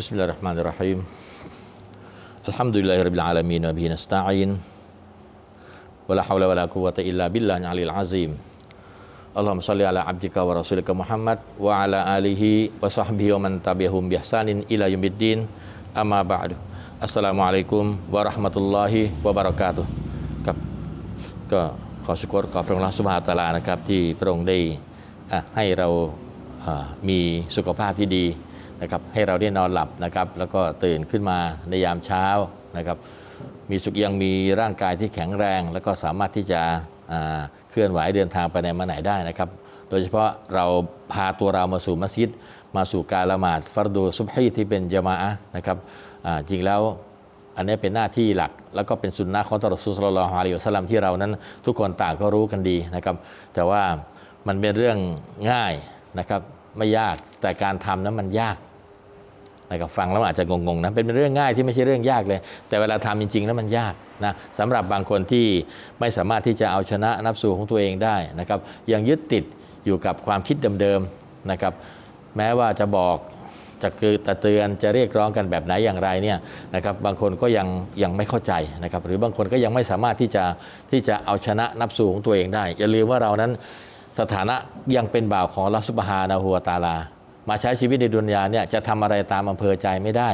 Bismillahirrahmanirrahim. Alhamdulillahirabbil alamin wa bihi nasta'in. Wala haula wala quwwata illa billahil aliyil azim. Allahumma shalli ala abdika wa rasulika Muhammad wa ala alihi wa sahbihi wa man tabi'ahum bi ihsanin ila yaumiddin. Amma ba'du. Assalamualaikum warahmatullahi wabarakatuh. ครับก็ขอสุกรขอพระองค์สุภาตาลานะครับที่พระองค์ได้ให้เรามีสุขภาพที่ดี นะครับให้เราได้นอนหลับนะครับแล้วก็ตื่นขึ้นมาในยามเช้านะครับมีสุขยังมีร่างกายที่แข็งแรง แล้วก็สามารถที่จะเคลื่อนไหวเดินทางไปไหนมาไหนได้นะครับ โดยเฉพาะเราพาตัวเรามาสู่มัสยิด มาสู่การละหมาดฟัรดูซุบฮีที่เป็นจามะอะนะครับจริงแล้วอันนี้เป็นหน้าที่หลัก แล้วก็เป็นสุนนะของตรอซูลสลลฮุอะลัยฮิวะสัลลัมที่เรานั้น ทุกคนต่างก็รู้กันดีนะครับ แต่ว่ามันเป็นเรื่องง่ายนะครับไม่ยากแต่การทำนั้นมันยาก นะครับฟังแล้วอาจจะงงๆนะเป็นเรื่องง่ายที่ไม่ใช่เรื่องยากเลย แต่เวลาทำจริง ๆ แล้วมันยากนะสำหรับบางคนที่ไม่สามารถที่จะเอาชนะนับสูของตัวเองได้นะครับยังยึดติดอยู่กับความคิดเดิมๆนะครับแม้ว่าจะบอกจะคือตะเตือนจะเรียกร้องกันแบบไหนอย่างไรเนี่ยนะครับบางคนก็ยังยังไม่เข้าใจนะครับหรือบางคนก็ยังไม่สามารถที่จะที่จะเอาชนะนับสูของตัวเองได้ อย่าลืมว่าเรานั้นสถานะยังเป็นบ่าวของอัสุบฮานะฮูวตาลา มาใช้ชีวิตในดุนยาเนี่ยจะทำอะไรตามอำเภอใจไม่ได้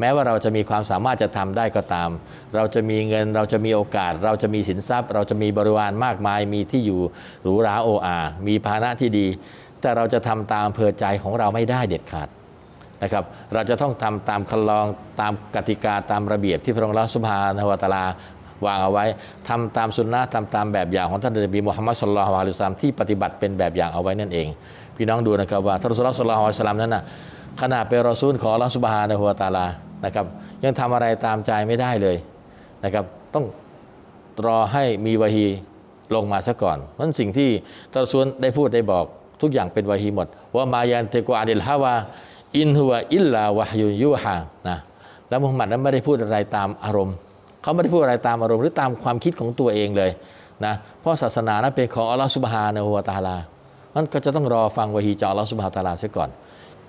แม้ว่าเราจะมีความสามารถจะทำได้ก็ตาม เราจะมีเงินเราจะมีโอกาส เราจะมีสินทรัพย์ เราจะมีบริวารมากมาย มีที่อยู่หรูหราโออามีภานะที่ดี แต่เราจะทำตามอำเภอใจของเราไม่ได้เด็ดขาดนะครับเราจะต้องทำตามคันลองตามกติกาตามระเบียบที่พระองค์ละสุภานวตาลาวางเอาไว้ทำตามสุนนะทำตามแบบอย่างของท่านนบีมุฮัมมัดสุลลัลฮวะอะลัยฮิวะซัลลัมที่ปฏิบัติเป็นแบบอย่างเอาไว้นั่นเอง พี่น้องดูนะครับว่าท่านรอซูลสุลลัลฮวะอะลัยฮิวะซัลลัมนั้นนะขณะเป็นรอซูลของลลอฮฺสุบฮานะฮวตาลานะครับยังทำอะไรตามใจไม่ได้เลยนะครับต้องรอให้มีวะฮีลงมาซะก่อนเพราะนั้นสิ่งที่ตารซูลได้พูดได้บอกทุกอย่างเป็นวะฮีหมด ว่ามายันเตกุอาดิลฮาวาอินฮัวอิลลาวะฮยุยูฮานะแล้วมุฮัมมัดนั้นไม่ได้พูดอะไรตามอารมณ์ เขาไม่ได้พูดอะไรตามอารมณ์หรือตามความคิดของตัวเองเลยนะเพราะศาสนานั้นเป็นของอัลลอฮฺสุบฮานะฮูวะตาลา มันก็จะต้องรอฟังวะฮีจากอัลลอฮฺสุบฮานตะอาลาซะก่อน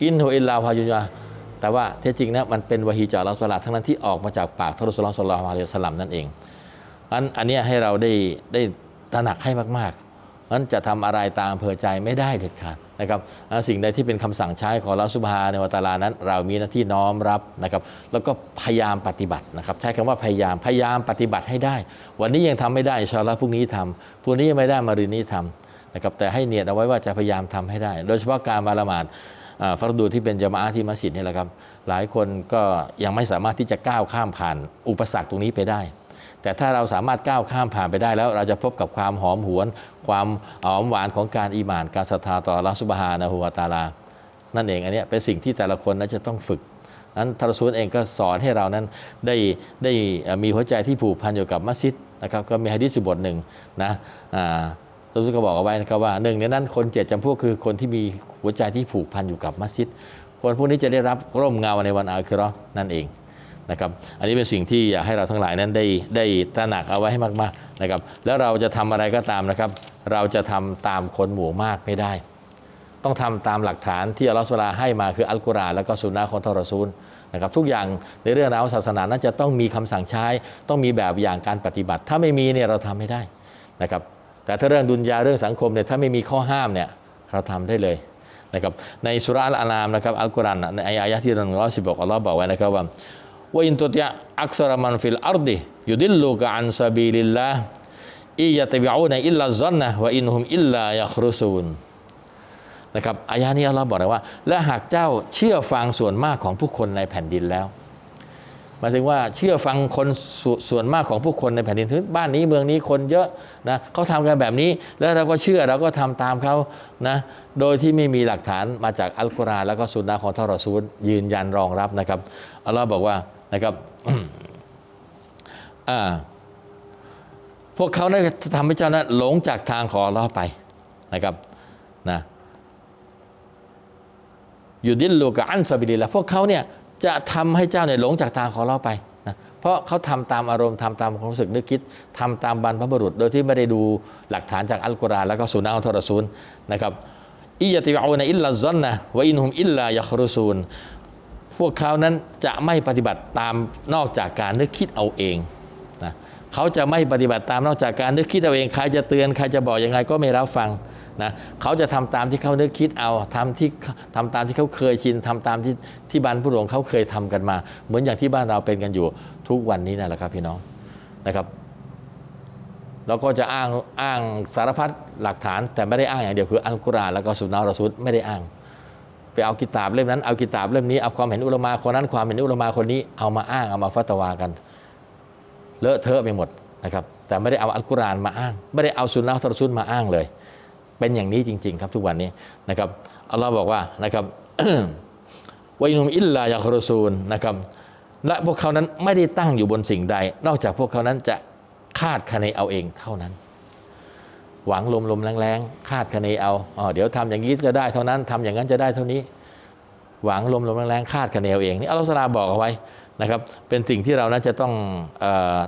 อินโฮอิลลาวะฮยุนยาแต่ว่าแท้จริงนะมันเป็นวะฮีจากอัลลอฮฺสุบฮานะตะอาลาทั้งนั้นที่ออกมาจากปากทรอซูลสุลลัลลอฮุอะลัยฮิวะซัลลัมนั่นเองอันอันนี้ให้เราได้ได้ตระหนักให้มากๆนั้นจะทำอะไรตามอำเภอใจไม่ได้เด็ดขาดนะครับสิ่งใดที่เป็นคำสั่งใช้ของลอสุบฮาในวะตาลานั้น เรามีหน้าที่น้อมรับนะครับ แล้วก็พยายามปฏิบัตินะครับ ใช้คำว่าพยายามพยายามปฏิบัติให้ได้ วันนี้ยังทำไม่ได้ชาลลอฮ์พรุ่งนี้ทำพรุ่งนี้ยังไม่ได้มารืนนี้ทำ นะครับแต่ให้เนียดเอาไว้ว่าจะพยายามทำให้ได้ โดยเฉพาะการมาละหมาดอ่าฟัรดูที่เป็นจามะอะห์ที่มัสยิดนี่แหละครับ หลายคนก็ยังไม่สามารถที่จะก้าวข้ามผ่านอุปสรรคตรงนี้ไปได้ แต่ถ้าเราสามารถก้าวข้ามผ่านไปได้แล้ว เราจะพบกับความหอมหวน ความหอมหวานของการอีหมาน การศรัทธาต่ออัสุบฮานะฮูวะตาลา นั่นเองอันนี้เป็นสิ่งที่แต่ละคนนั้นจะต้องฝึกนั้นทารซูลเองก็สอนให้เรานั้นได้ได้มีหัวใจที่ผูกพันอยู่กับมัสยิดนะครับก็มีฮะดีษบทหนึ่งนะ อ่าทารซูลก็บอกเอาไว้นะครับว่าหนึ่งในนั้นคนเจ็ดจำพวกคือคนที่มีหัวใจที่ผูกพันอยู่กับมัสยิด คนพวกนี้จะได้รับร่มเงาในวันอาคิราะห์นั่นเองนะครับอันนี้เป็นสิ่งที่อยากให้เราทั้งหลายนั้นได้ได้ตระหนักเอาไว้ให้มากๆนะครับแล้วเราจะทำอะไรก็ตามนะครับ เราจะทำตามคนหมู่มากไม่ได้ ต้องทำตามหลักฐานที่อัลลอฮฺสุลาให้มาคืออัลกุรอานแล้วก็สุนนะของทารอซูลนะครับทุกอย่างในเรื่องราวศาสนานั้นจะต้องมีคำสั่งใช้ ต้องมีแบบอย่างการปฏิบัติ ถ้าไม่มีเนี่ยเราทำไม่ได้นะครับ แต่ถ้าเรื่องดุนยาเรื่องสังคมเนี่ยถ้าไม่มีข้อห้ามเนี่ยเราทำได้เลยนะครับในสุราอัลอานามนะครับอัลกุรอานในอายะที่หนึ่งร้อยสิบบอกอัลลอฮ์บอกไว้นะครับว่าว่าอินตุตยะอักษรมันฟิลอาร์ดิยุดิลลูกะอันซาบีลิลลาอิยะตบิอูนอิลลาซันนะวะอินฮุมอิลลายัครุซูนนะครับอายะนี้อัลลอฮ์บอกเลยว่า และหากเจ้าเชื่อฟังส่วนมากของผู้คนในแผ่นดินแล้ว หมายถึงว่าเชื่อฟังคนสส่วนมากของผู้คนในแผ่นดินคือบ้านนี้เมืองนี้คนเยอะนะเขาทำกันแบบนี้แล้วเราก็เชื่อเราก็ทำตามเขานะโดยที่ไม่มีหลักฐานมาจากอัลกุรอานแล้วก็สุนนะของทารอซูลยืนยันรองรับนะครับอัลลอฮ์บอกว่านะครับพวกเขาได้ทำให้เจ้านั้นหลงจากทางของอัลลอฮ์ไปนะครับนะอยู่ดินลูกับอันซาบิลิละพวกเขาเนี่ย จะทำให้เจ้าเนี่ยหลงจากทางของเราไปนะเพราะเขาทำตามอารมณ์ทำตามความรู้สึกนึกคิดทำตามบรรพบุรุษ โดยที่ไม่ได้ดูหลักฐานจากอัลกุรอานแล้วก็สุนนะอัลทรซูลนะครับอิยติอูนอิลลาซันนะวะอินฮุมอิลลายะครุซูนพวกเขานั้นจะไม่ปฏิบัติตามนอกจากการนึกคิดเอาเอง เขาจะไม่ปฏิบัติตามนอกจากการนึกคิดเอาเองใครจะเตือนใครจะบอกยังไงก็ไม่รับฟังนะเขาจะทำตามที่เขานึกคิดเอาทำที่ทำตามที่เขาเคยชินทำตามที่ที่บรรพบุรุษของเขาเคยทำกันมา เหมือนอย่างที่บ้านเราเป็นกันอยู่ทุกวันนี้นั่นแหละครับพี่น้องนะครับเราก็จะอ้างอ้างสารพัดหลักฐาน แต่ไม่ได้อ้างอย่างเดียวคืออัลกุรอานแล้วก็สุนนะรอซูลไม่ได้อ้าง ไปเอากิตาบเล่มนั้นเอากิตาบเล่มนี้เอาความเห็นอุลมาคนนั้นความเห็นอุลมาคนนี้เอามาอ้างเอามาฟัตวากัน เลอะเทอะไปหมดนะครับแต่ไม่ได้เอาอัลกุรอานมาอ้าง ไม่ได้เอาสุนนะทรอซูลมาอ้างเลย เป็นอย่างนี้จริง ๆ ครับทุกวันนี้นะครับอัลลอฮ์บอกว่านะครับวอินุมอิลลายาครซูลนะครับและพวกเขานั้นไม่ได้ตั้งอยู่บนสิ่งใด นอกจากพวกเขานั้นจะคาดคะเนเอาเองเท่านั้น หวังลมๆแรงๆคาดคะเนเอาอ๋อเดี๋ยวทำอย่างนี้จะได้เท่านั้นทำอย่างนั้นจะได้เท่านี้ หวังลมๆแรงๆคาดคะเนเอาเองนี่อัลลอฮฺตะอาลาบอกเอาไว้ นะครับเป็นสิ่งที่เรานั้นจะต้องอ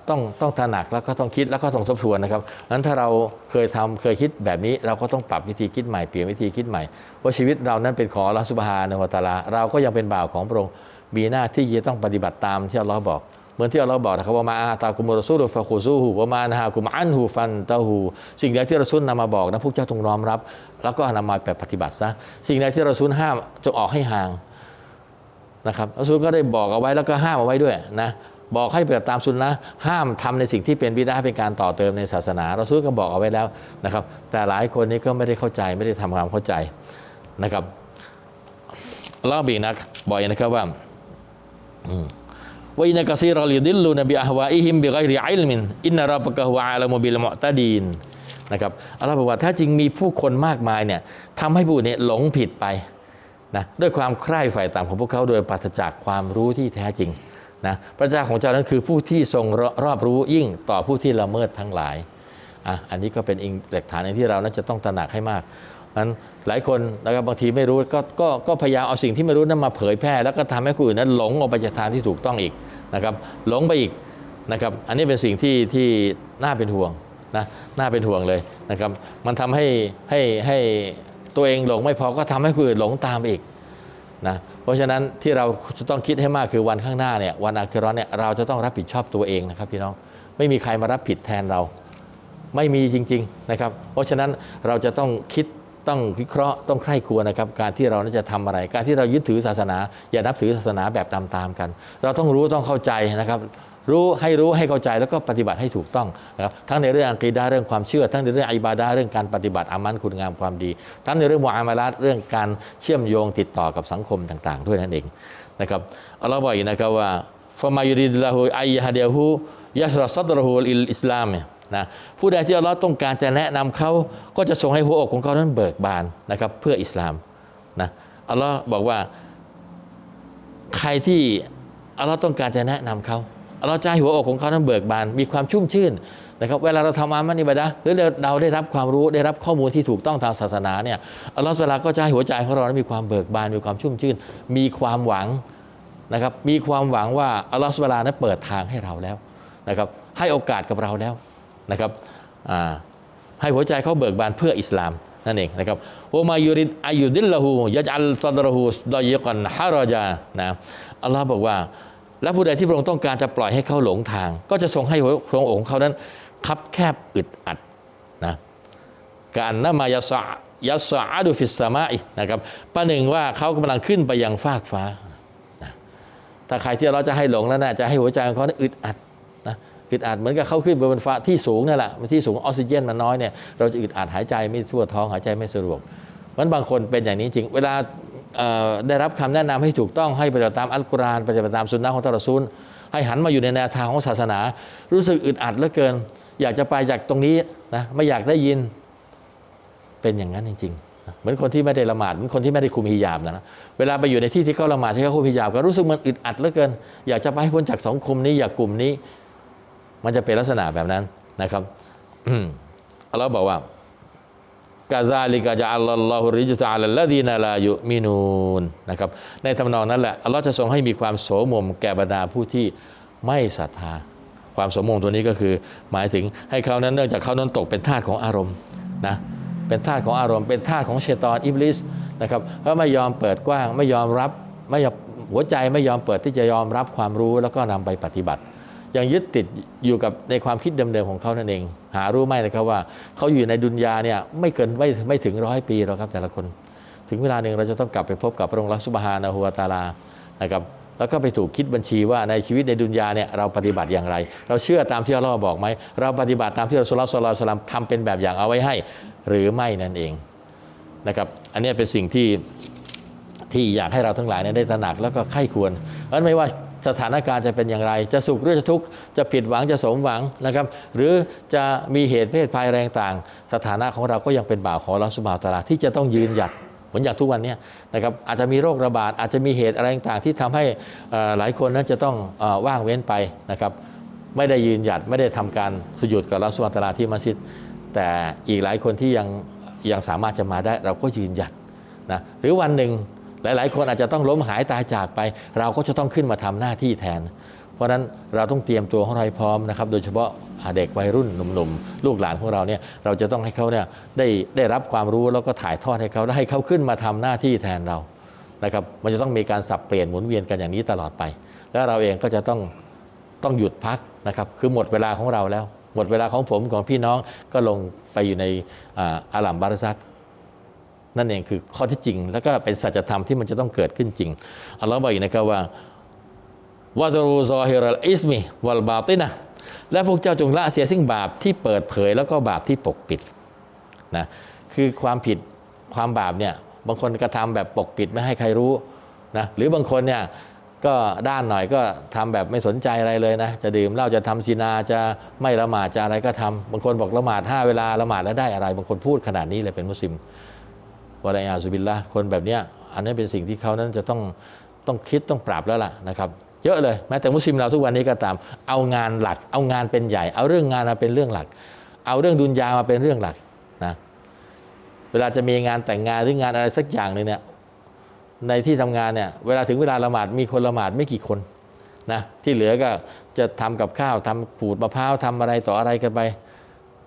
ต้องต้องตระหนักแล้วก็ต้องคิดแล้วก็ต้องทบทวนนะครับนั้นถ้าเราเคยทำเคยคิดแบบนี้เราก็ต้องปรับวิธีคิดใหม่เปลี่ยนวิธีคิดใหม่ว่าชีวิตเรานั้นเป็นของอัสุบฮานะฮูวตาลา เราก็ยังเป็นบ่าวของพระองค์มีหน้าที่จะต้องปฏิบัติตามที่อัลลอฮ์บอกเหมือนที่อัลลอฮ์บอกนะครับว่ามาอาตากุมรอซูลฟะคูซูฮูว่ามานะฮากุมอันฮูฟันตะฮูสิ่งใดที่เรอซูลนำมาบอกนะพวกเจ้าต้องน้อมรับ แล้วก็นำมาแบบปฏิบัติซะสิ่งใดที่เรอซูลห้ามจงออกให้ห่าง นะครับรอซูลก็ได้บอกเอาไว้แล้วก็ห้ามเอาไว้ด้วยนะบอกให้ปฏิบัติตามสุนนะห้ามทำในสิ่งที่เป็นบิดาเป็นการต่อเติมในศาสนาเรอซูลก็บอกเอาไว้แล้วนะครับ แต่หลายคนนี้ก็ไม่ได้เข้าใจไม่ได้ทำความเข้าใจนะครับอัลลอบีนักบ่อยนะครับว่าว่าอินกะซีรอลิดิลลูนบิอะฮวาอิฮิมบิไกริอิลมินอินนารับกะฮวะอาลมบิลมอตะดีนนะครับอัลลอฮ์บอกว่าถ้าจริงมีผู้คนมากมายเนี่ยทำให้ผู้นี่ยหลงผิดไป นะด้วยความใคร่ฝ่ายต่ำของพวกเขาโดยปราศจากความรู้ที่แท้จริงนะพระเจ้าของเจ้านั้นคือผู้ที่ทรงรอบรู้ยิ่งต่อผู้ที่ละเมิดทั้งหลายอะอันนี้ก็เป็นอีกหลักฐานหนึ่งที่เรานั้นจะต้องตระหนักให้มากนั้นหลายคนนะครับบางทีไม่รู้ก็ก็ก็พยายามเอาสิ่งที่ไม่รู้นั้นมาเผยแพร่ แล้วก็ทำให้คนอื่นนั้นหลงออกไปจากทางที่ถูกต้องอีกนะครับหลงไปอีกนะครับอันนี้เป็นสิ่งที่ที่น่าเป็นห่วงนะน่าเป็นห่วงเลยนะครับมันทำให้ให้ให้ ตัวเองหลงไม่พอก็ทำให้คนอื่นหลงตามไปอีกนะเพราะฉะนั้นที่เราจะต้องคิดให้มากคือวันข้างหน้าเนี่ยวันอาคิราะเนี่ยเราจะต้องรับผิดชอบตัวเองนะครับพี่น้องไม่มีใครมารับผิดแทนเราไม่มีจริงๆนะครับ เพราะฉะนั้นเราจะต้องคิดต้องวิเคราะห์ต้องใคร่ครวญนะครับ การที่เราจะทำอะไร การที่เรายึดถือศาสนา อย่านับถือศาสนาแบบตามๆกัน เราต้องรู้ต้องเข้าใจนะครับ รู้ให้รู้ให้เข้าใจแล้วก็ปฏิบัติให้ถูกต้องนะครับทั้งในเรื่องอักีดาเรื่องความเชื่อ ทั้งในเรื่องอิบาดาเรื่องการปฏิบัติอามันคุณงามความดี ทั้งในเรื่องมุอามาลาตเรื่องการเชื่อมโยงติดต่อกับสังคมต่าง ๆ ด้วยนั่นเองนะครับอัลลอฮ์บอกอีกนะครับว่าฟะมายุริดลาหูอัยฮะเดียฮูยัสรซัดรหูอิลอิสลามเนี่ยนะผู้ใดที่อัลลอฮ์ต้องการจะแนะนำเขาก็จะทรงให้หัวอกของเขานั้นเบิกบานนะครับเพื่ออิสลามนะอัลลอฮ์บอกว่าใครที่อัลลอฮ์ต้องการจะแนะนำเขา อัลลอฮ์จหัวอกของเขานั้นเบิกบาน มีความชุ่มชื่นนะครับเวลาเราทำอามันอิบาดะหรือเราได้รับความรู้ได้รับข้อมูลที่ถูกต้องทางศาสนาเนี่ยอัลลอฮ์เวลาก็จะให้หัวใจของเรานั้นมีความเบิกบาน มีความชุ่มชื่น มีความหวังนะครับมีความหวังว่าอัลลอฮ์เวลานั้นเปิดทางให้เราแล้วนะครับให้โอกาสกับเราแล้วนะครับให้หัวใจเขาเบิกบานเพื่ออิสลามนั่นเองนะครับโอมายุริดอายุดิลละหูยัจอัลซัดรหูดอยกันฮารอจานะอัลลอฮ์บอกว่า และผู้ใดที่พระองค์ต้องการจะปล่อยให้เขาหลงทาง ก็จะทรงให้พระองค์ของเขานั้น คับแคบอึดอัดนะการนมายาสะยาสะอดูฟิสสมาอินะครับประหนึ่งว่าเขากำลังขึ้นไปยังฟากฟ้านะถ้าใครที่เราจะให้หลงแล้วนะจะให้หัวใจของเขาอึดอัดนะอึดอัดเหมือนกับเขาขึ้นไปบนฟ้าที่สูงนั่นแหละมันที่สูงออกซิเจนมันน้อยเนี่ยเราจะอึดอัดหายใจไม่ทั่วท้องหายใจไม่สะดวกมันบางคนเป็นอย่างนี้จริง เวลา ได้รับคำแนะนำให้ถูกต้องให้ปฏิบัติตามอัลกุรอานปฏิบัติตามสุนนะของตรซูลให้หันมาอยู่ในแนวทางของศาสนา รู้สึกอึดอัดเหลือเกิน อยากจะไปจากตรงนี้นะไม่อยากได้ยินเป็นอย่างนั้นจริงๆ เหมือนคนที่ไม่ได้ละหมาดเหมือนคนที่ไม่ได้คุมฮิญาบนะ เวลาไปอยู่ในที่ที่เขาละหมาดที่เขาคุมฮิญาบก็รู้สึกมันอึดอัดเหลือเกิน อยากจะไปให้พ้นจากสังคมนี้อยากกลุ่มนี้ มันจะเป็นลักษณะแบบนั้นนะครับอัลลอฮ์บอกว่า กาซาลิกาจะอัลลอฮุริจุตาลละดีนาลายุมินูนนะครับในทำนองนั้นแหละอัลลอฮ์จะทรงให้มีความโสมมแก่บรรดาผู้ที่ไม่ศรัทธา ความโสมมตัวนี้ก็คือหมายถึงให้เขานั้นเนื่องจากเขานั้นตกเป็นทาสของอารมณ์นะเป็นทาสของอารมณ์เป็นทาสของเชตอนอิบลิสนะครับเพราะไม่ยอมเปิดกว้างไม่ยอมรับไม่หัวใจไม่ยอมเปิดที่จะยอมรับความรู้แล้วก็นำไปปฏิบัติ ยังยึดติดอยู่กับในความคิดเดิมๆของเขานั่นเอง หารู้ไหมนะครับว่าเขาอยู่ในดุนยาเนี่ยไม่เกินไม่ไม่ถึงร้อยปีหรอกครับแต่ละคน ถึงเวลาหนึ่งเราจะต้องกลับไปพบกับพระองค์รัสุบฮานะฮูวาตาลานะครับแล้วก็ไปถูกคิดบัญชีว่าในชีวิตในดุนยาเนี่ยเราปฏิบัติอย่างไร เราเชื่อตามที่อัลลอฮ์บอกไหมเราปฏิบัติตามที่เราสุลต่านสลามทำเป็นแบบอย่างเอาไว้ให้ หรือไม่นั่นเองนะครับอันนี้เป็นสิ่งที่ที่อยากให้เราทั้งหลายเนี่ยได้ตระหนักแล้วก็ไข้ควรเพราะไม่ว่า สถานการณ์จะเป็นอย่างไร จะสุขหรือจะทุกข์จะผิดหวังจะสมหวังนะครับ หรือจะมีเหตุเพศภัยแรงต่าง สถานะของเราก็ยังเป็นบ่าวของเราสุบาวตาลาที่จะต้องยืนหยัดเหมือนอย่างทุกวันนี้นะครับอาจจะมีโรคระบาดอาจจะมีเหตุอะไรต่างที่ทำให้หลายคนนั้นจะต้องอว่างเว้นไปนะครับไม่ได้ยืนหยัดไม่ได้ทำการสุญุดกับราสุบาวตาลาที่มัสยิดแต่อีกหลายคนที่ยังยังสามารถจะมาได้เราก็ยืนหยัดนะหรือวันหนึ่ง หลาย ๆ คนอาจจะต้องล้มหายตายจากไป เราก็จะต้องขึ้นมาทำหน้าที่แทน เพราะฉะนั้นเราต้องเตรียมตัวของเราให้พร้อมนะครับ โดยเฉพาะเด็กวัยรุ่นหนุ่มๆ ลูกหลานของเราเนี่ยเราจะต้องให้เขาเนี่ยได้ได้รับความรู้แล้วก็ถ่ายทอดให้เขาและให้เขาขึ้นมาทำหน้าที่แทนเรานะครับมันจะต้องมีการสับเปลี่ยนหมุนเวียนกันอย่างนี้ตลอดไป แล้วเราเองก็จะต้องต้องหยุดพักนะครับคือหมดเวลาของเราแล้ว หมดเวลาของผมของพี่น้องก็ลงไปอยู่ในอาอาลัมบารซัก นั่นเองคือข้อที่จริง แล้วก็เป็นสัจธรรมที่มันจะต้องเกิดขึ้นจริงอัลลอฮ์บอกอีกนะครับว่าวะตรูซอฮิรัลอิสมิวัลบาตินะและพวกเจ้าจงละเสียสิ่งบาปที่เปิดเผยแล้วก็บาปที่ปกปิดนะคือความผิดความบาปเนี่ยบางคนกระทำแบบปกปิดไม่ให้ใครรู้นะหรือบางคนเนี่ยก็ด้านหน่อยก็ทำแบบไม่สนใจอะไรเลยนะ จะดื่มเหล้าจะทำซินาจะไม่ละหมาดจะอะไรก็ทำบางคนบอกละหมาดห้าเวลาละหมาดแล้วได้อะไร บางคนพูดขนาดนี้เลยเป็นมุสลิม วะลัยอาซุบิลละคนแบบเนี้ยอันนี้เป็นสิ่งที่เขานั้นจะต้องต้องคิดต้องปรับแล้วล่ะนะครับ เยอะเลยแม้แต่มุสลิมเราทุกวันนี้ก็ตาม เอางานหลัก เอางานเป็นใหญ่ เอาเรื่องงานมาเป็นเรื่องหลัก เอาเรื่องดุนยามาเป็นเรื่องหลักนะเวลาจะมีงานแต่งงานหรืองานอะไรสักอย่างหนึ่งเนี่ยในที่ทำงานเนี่ยเวลาถึงเวลาละหมาดมีคนละหมาดไม่กี่คนนะที่เหลือก็จะทำกับข้าวทำขูดมะพร้าวทำอะไรต่ออะไรกันไป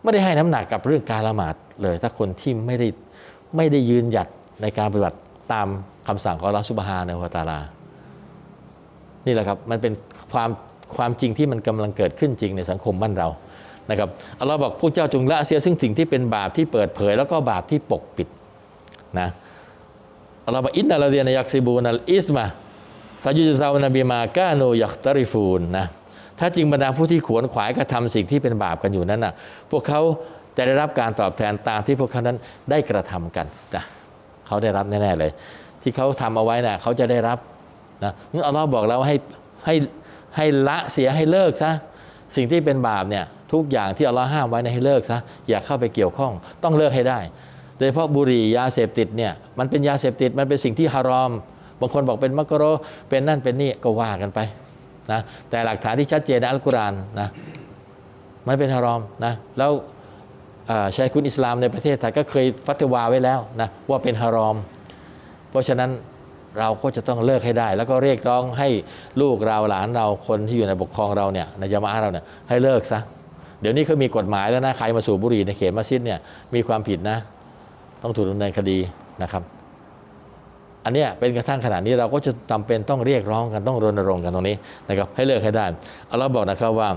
ไม่ได้ให้น้ำหนักกับเรื่องการละหมาดเลย ถ้าคนที่ไม่ได้ ไม่ได้ยืนหยัดในการปฏิบัติตามคำสั่งของอัลลอฮฺซุบฮานะฮูวตาลา นี่แหละครับมันเป็นความความจริงที่มันกำลังเกิดขึ้นจริงในสังคมบ้านเรานะครับอัลลอฮ์บอกพวกเจ้าจงละเสียซึ่งสิ่งที่เป็นบาปที่เปิดเผย แล้วก็บาปที่ปกปิดนะอัลลอฮ์บอกอินนัลลดียนยักซิบูนัลอิสมาซายุจซาวนาบีมากาโนยักตริฟูนนะถ้าจริงบรรดาผู้ที่ขวนขวายกระทำสิ่งที่เป็นบาปกันอยู่นั้นน่ะพวกเขา จะได้รับการตอบแทนตามที่พวกเขานั้นได้กระทำกันนะเขาได้รับแน่ๆเลย ที่เขาทำเอาไว้น่ะเขาจะได้รับนะงั้นอัลลอฮ์บอกแล้วให้ให้ให้ละเสียให้เลิกซะสิ่งที่เป็นบาปเนี่ยทุกอย่างที่อัลลอฮ์ห้ามไว้นยให้เลิกซะอย่าเข้าไปเกี่ยวข้อง ต้องเลิกให้ได้ โดยเฉพาะบุหรี่ยาเสพติดเนี่ยมันเป็นยาเสพติดมันเป็นสิ่งที่ฮารอม บางคนบอกเป็นมักกะโรเป็นนั่นเป็นนี่ก็ว่ากันไปนะแต่หลักฐานที่ชัดเจนในอัลกุรอานนะมันเป็นฮารอมนะแล้ว อ่าชัยคุณอิสลามในประเทศไทยก็เคยฟัตวาไว้แล้วนะว่าเป็นฮารอม เพราะฉะนั้นเราก็จะต้องเลิกให้ได้ แล้วก็เรียกร้องให้ลูกเราหลานเราคนที่อยู่ในปกครองเราเนี่ยในจามะเราเนี่ยให้เลิกซะเดี๋ยวนี้เขามีกฎหมายแล้วนะใครมาสูบบุหรี่ในเขตมัสยิดเนี่ยมีความผิดนะ ต้องถูกดำเนินคดีนะครับ อันเนี้ยเป็นกระทั่งขนาดนี้เราก็จะจำเป็นต้องเรียกร้องกันต้องรณรงค์กันตรงนี้นะครับให้เลิกให้ได้อัลลอฮ์บอกนะครับว่า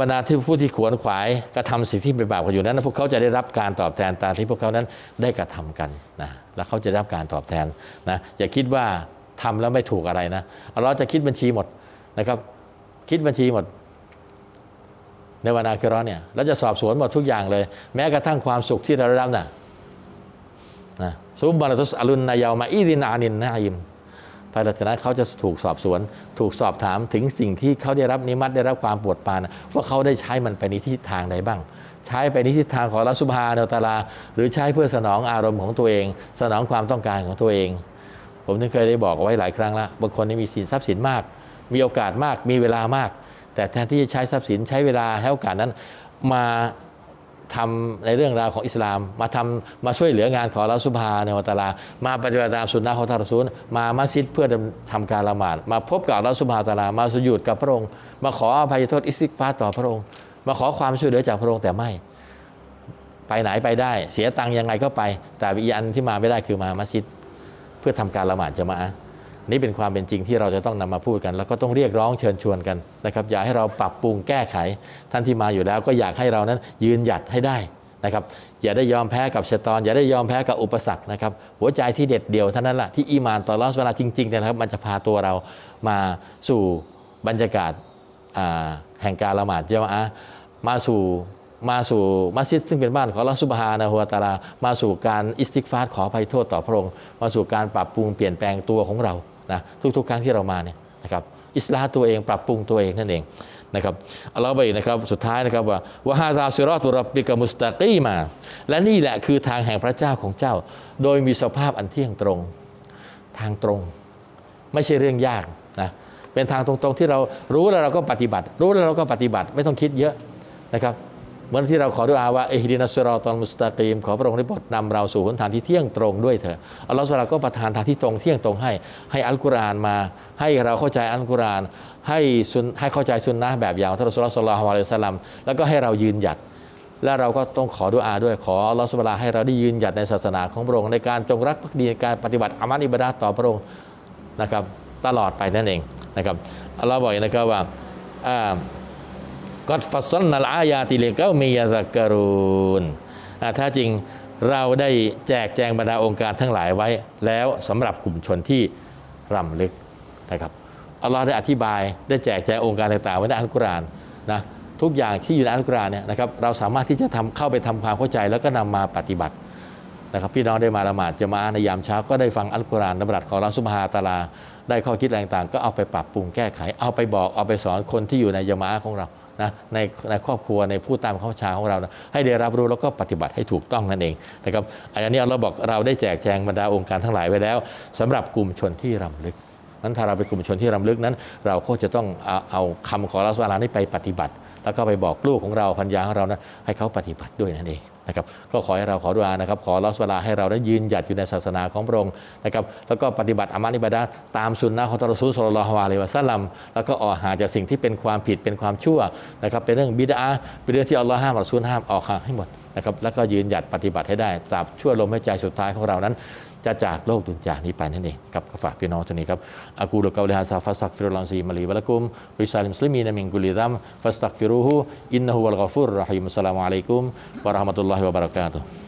บรรดาที่ผู้ที่ขวนขวายกระทำสิ่งที่เป็นบาปกันอยู่นั้นพวกเขาจะได้รับการตอบแทนตามที่พวกเขานั้นได้กระทำกันนะแล้วเขาจะได้รับการตอบแทนนะอย่าคิดว่าทำแล้วไม่ถูกอะไรนะอัลลอฮ์จะคิดบัญชีหมดนะครับ คิดบัญชีหมด ในวันอาคิราะห์เนี่ยแล้วจะสอบสวนหมดทุกอย่างเลย แม้กระทั่งความสุขที่เราได้รับนะนะซุมบาลตุสอลุนนายาวมาอีดินานินนาอิม ภายหลังจากนั้นเขาจะถูกสอบสวน ถูกสอบถามถึงสิ่งที่เขาได้รับนิมัตได้รับความปวดปาน ว่าเขาได้ใช้มันไปในทิศทางใดบ้าง ใช้ไปในทิศทางของรัสุภาเนตาลา หรือใช้เพื่อสนองอารมณ์ของตัวเอง สนองความต้องการของตัวเอง ผมนึกเคยได้บอกเอาไว้หลายครั้งแล้วบางคนนี่มีสินทรัพย์สินมาก มีโอกาสมากมีเวลามาก แต่แทนที่จะใช้ทรัพย์สินใช้เวลาให้โอกาสนั้นมา ทำในเรื่องราวของอิสลาม มาทำมาช่วยเหลืองานของลอสุภาในวัตลา มาปฏิบัติตามสุนนะของทารซูลมามัสยิดเพื่อทำการละหมาด มาพบกับลอสุภาตลา มาสุญูดกับพระองค์ มาขออภัยโทษอิสติกฟาต่อพระองค์ มาขอความช่วยเหลือจากพระองค์แต่ไม่ ไปไหนไปได้ เสียตังค์ยังไงก็ไป แต่อีกอันที่มาไม่ได้คือมามัสยิด เพื่อทำการละหมาดจะมา นี่เป็นความเป็นจริงที่เราจะต้องนำมาพูดกัน แล้วก็ต้องเรียกร้องเชิญชวนกันนะครับอย่าให้เราปรับปรุงแก้ไข ท่านที่มาอยู่แล้วก็อยากให้เรานั้นยืนหยัดให้ได้นะครับอย่าได้ยอมแพ้กับชะตอนอย่าได้ยอมแพ้กับอุปสรรคนะครับหัวใจที่เด็ดเดี่ยวเท่านั้นแหละที่อีมานต่อลอสเวลาจริงๆนยนะครับมันจะพาตัวเรามาสู่บรรยากาศแห่งการละหมาดเจมาอะห์มาสู่มาสู่มัสยิดซึ่งเป็นบ้านของอัลลอฮฺซุบฮานะฮูวตาลา มาสู่การอิสติกฟาร์ขออภัยโทษต่อพระองค์ มาสู่การปรับปรุงเปลี่ยนแปลงตัวของเรา นะทุกๆ ครั้งที่เรามาเนี่ยนะครับอิสลาฮ์ตัวเองปรับปรุงตัวเองนั่นเองนะครับอัลลอฮฺบอกอีกนะครับสุดท้ายนะครับว่าวะฮาซาซิรอตุรับบิกมุสตะกีมา และนี่แหละคือทางแห่งพระเจ้าของเจ้า โดยมีสภาพอันเที่ยงตรงทางตรง ไม่ใช่เรื่องยากนะเป็นทางตรงๆที่เรารู้แล้วเราก็ปฏิบัติ รู้แล้วเราก็ปฏิบัติไม่ต้องคิดเยอะนะครับ เหมือนที่เราขอดุอาว่าเอฮิดินัสซิรอตอนมุสตากีม ขอพระองค์ได้โปรดนำเราสู่หนทางที่เที่ยงตรงด้วยเถอะอัลลอฮฺสุบะฮูวะตะอาลาก็ประทานทางที่ตรงเที่ยงตรงให้ ให้อัลกุรอานมา ให้เราเข้าใจอัลกุรอานให้ซุนให้เข้าใจซุนนะแบบอย่างท่านรอซูลลอฮ์ศ็อลลัลลอฮุอะลัยฮิวะซัลลัมแล้วก็ให้เรายืนหยัด และเราก็ต้องขอดุอาด้วยขออัลลอฮฺสุบะฮูวะตะอาลาให้เราได้ยืนหยัดในศาสนาของพระองค์ในการจงรักภักดีในการปฏิบัติอามัลอิบดะห์ต่อพระองค์นะครับตลอดไปนั่นเองนะครับอัลลอฮ์บอกนะครับว่าอ่า กอดฟัสซัลนัลอายาติเลกามียาซักการูนถ้าจริงเราได้แจกแจงบรรดาองค์การทั้งหลายไว้ แล้วสำหรับกลุ่มชนที่รำลึกนะครับอัลลอฮ์ได้อธิบายได้แจกแจงองค์การต่างๆไว้ในอัลกุรอานนะทุกอย่างที่อยู่ในอัลกุรอานเนี่ยนะครับเราสามารถที่จะทำเข้าไปทำความเข้าใจแล้วก็นำมาปฏิบัตินะครับพี่น้องได้มาละหมาดจะมาในยามเช้าก็ได้ฟังอัลกุรอานนบรัตของอัลลอฮฺซุบฮาฮูวะตาลา ได้ข้อคิดอะไรต่างก็เอาไปปรับปรุงแก้ไข เอาไปบอกเอาไปสอนคนที่อยู่ในยามะห์ของเรา นะในในครอบครัวในผู้ตามข้าชาของเรานะให้ได้รับรู้แล้วก็ปฏิบัติให้ถูกต้องนั่นเองนะครับอันนี้เราบอกเราได้แจกแจงบรรดาองค์การทั้งหลายไว้แล้วสำหรับกลุ่มชนที่รำลึก นั้นถ้าเราเป็นกลุ่มชนที่รำลึกนั้น เราก็จะต้องเอาเอาคำของอัลลอฮฺสุบฮานะฮูวาลานี้ไปปฏิบัติ แล้วก็ไปบอกลูกของเราพันยาของเรานะให้เขาปฏิบัติด้วยนั่นเองนะครับก็ขอให้เราขอดุอานะครับ ขออัลอสุบฮานะฮูวาลาให้เราได้ยืนหยัดอยู่ในศาสนาของพระองค์นะครับแล้วก็ปฏิบัติอามัลอิบาดะห์ตามสุนนะของท่านรอซูลลลฮุอะลัยฮิวะซัลลัมแล้วก็ออกห่างจากสิ่งที่เป็นความผิดเป็นความชั่วนะครับเป็นเรื่องบิดาเป็นเรื่องที่อัลลอฮ์ห้ามรอซูลห้ามออกห่างให้หมดนะครับแล้วก็ยืนหยัดปฏิบัติให้ได้ตราบชั่วลมหายใจสุดท้ายของเรานั้น จะจากโลกดุนจานี้ไปนั่นเองครับก็ฝากพี่น้องตัวนี้ครับอากูลกาลิฮาซาฟัสตักฟิรุลลอซีมาลีวะละกุมริซาลิมสลิมีนมิงกุลิดัมฟัสตักฟิรุฮูอินนะฮุวัลกอฟุรรอฮิมอัสสลามุอะลัยกุมวะเราะห์มะตุลลอฮิวะบะเราะกาตุฮ์